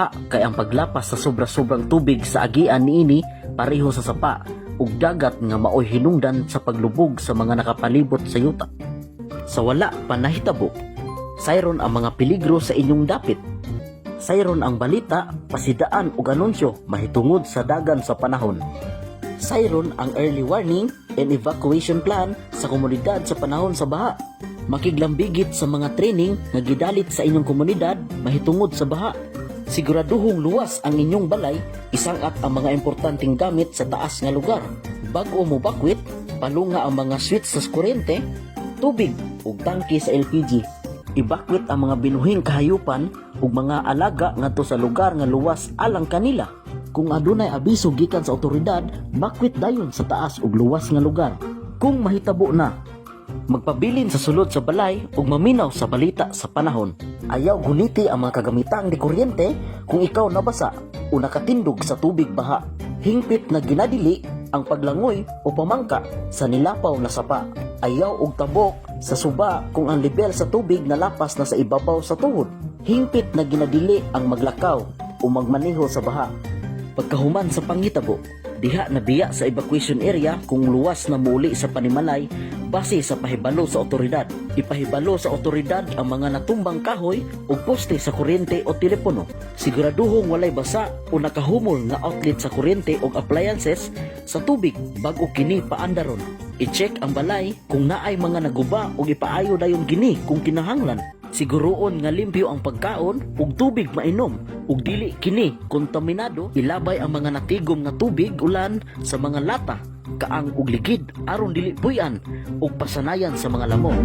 baha kay ang paglapas sa sobra-sobrang tubig sa agian niini pareho sa sapa ug dagat nga maoy hinungdan sa paglubog sa mga nakapalibot sa yuta. Sa wala pa nahitabo, sayron ang mga peligro sa inyong dapit. Sayron ang balita, pasidaan ug anunsyo mahitungod sa dagan sa panahon. Sayron ang early warning and evacuation plan sa komunidad sa panahon sa baha. Makiglambigit sa mga training nga gidalit sa inyong komunidad mahitungod sa baha. Siguraduhong luwas ang inyong balay, isangat ang mga importanteng gamit sa taas nga lugar. Bago mo bakwit, palunga ang mga switch sa kuryente, tubig ug tangke sa LPG. Ibakwit ang mga binuhing kahayupan ug mga alaga ngadto sa lugar nga luwas alang kanila. Kung adunay abiso gikan sa otoridad, bakwit dayon sa taas ug luwas nga lugar. Kung mahitabo na, magpabilin sa sulod sa balay ug maminaw sa balita sa panahon. Ayaw guniti ang mga kagamitang di kuryente kung ikaw nabasa o nakatindog sa tubig baha. Hingpit na ginadili ang paglangoy o pamangka sa nilapaw na sapa. Ayaw og tabok sa suba kung ang level sa tubig nalapas na sa ibabaw sa tuhod. Hingpit na ginadili ang maglakaw o magmaneho sa baha. Pagkahuman sa pangitabo, diha na biya sa evacuation area kung luwas na muli sa panimalay base sa pahibalo sa otoridad. Ipahibalo sa otoridad ang mga natumbang kahoy o poste sa kuryente o telepono. Siguraduhong walay basa o nakahumol nga outlet sa kuryente o appliances sa tubig bago kini paandaron. I-check ang balay kung naay mga naguba o ipaayo dayon gini kung kinahanglan. Siguroon nga limpyo ang pagkaon ug tubig mainom ug dili kini kontaminado ilabay ang mga natigom nga tubig ulan sa mga lata kaang ug ligid aron dili puy-an ug pasanayan sa mga lamok.